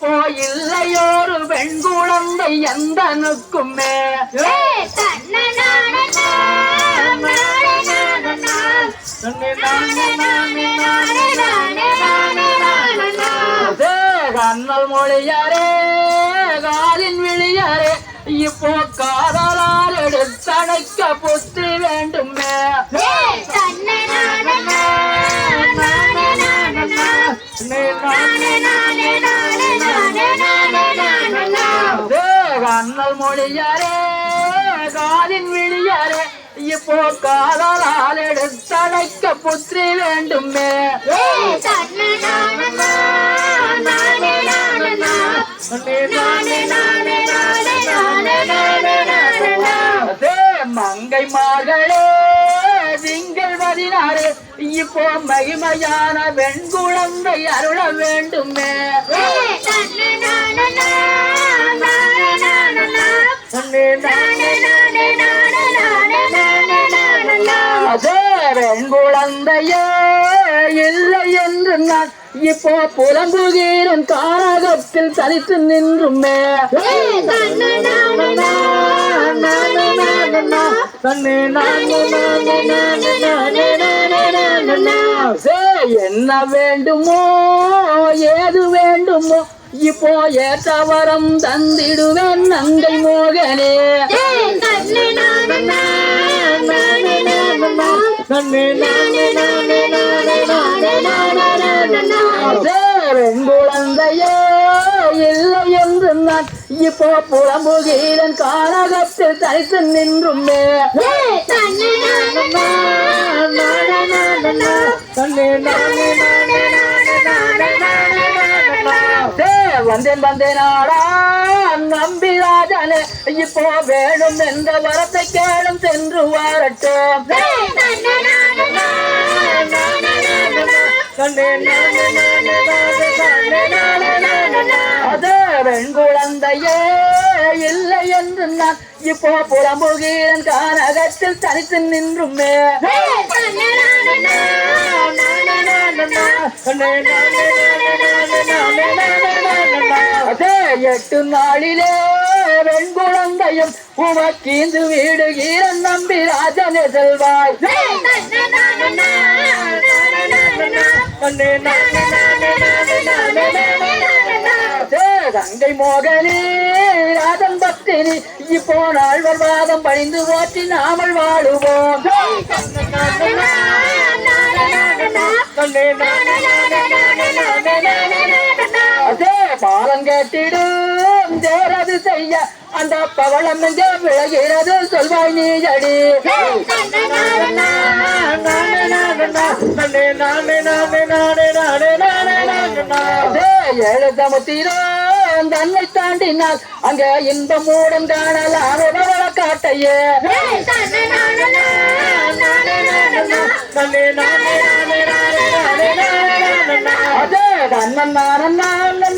இப்போ இல்லையோரு பெண் குழந்தை எந்தனுக்குமே கண்ணல் மொழியாரே காலின் விழியாரே இப்போ காதலால் எடுத்தணைக்க புத்தி வேண்டுமே கண்ணல் மொழியாரே காலின் விழியாரே இப்போ காதலால் எடுத்தணைக்க புத்தி வேண்டுமே. மங்கை மகளே திங்கள் பதினாறு இப்போ மகிமையான வெண்குழந்தை அருள வேண்டுமே. அதே இல்லை என்று நான் இப்போ புலம்புகிறேன். காரகத்தில் தலித்து நின்றுமே. என்ன வேண்டுமோ ஏது வேண்டுமோ இப்போ ஏற்றவரம் தந்திடுவேன் நங்கை மோகனே. நானே நானே நானே நானே நானே. குழந்தையோ இல்லை என்று நான் இப்போ புலம்புகிறேன் கானகத்தில் தரித்து நின்றுமே தன்னே நானே நானே நானே நானே நானே. வந்தேன் வந்தேனாடா நம்பி ராஜனே இப்போ வேணும் என்ற வரத்தை கேளும் சென்று வரட்டும் அது பெண் குழந்தையே இல்லை என்று நான் இப்போ புலம்புகிறேன். கானகத்தில் தனித்து நின்றுமே. எட்டு நாளிலே பெண் குழந்தையும் உமக்கீந்து வீடுகிறன். நம்பி ராஜனே செல்வாய். கங்கை மோகனே ராதன் பக்தினி இப்போ நாள்வர் வாதம் பணிந்து போற்றி நாமல் வாழுவோம் பாலம் கேட்டிடும் தேரது செய்ய அந்த பவளம் எங்கே விளைகிறது சொல்வாய் நீ அடி எழுதமுத்திரம் தன்னை தாண்டினால் அங்க இன்பம் மூடம் காணலாம் காட்டையே அதே நாரன் நான்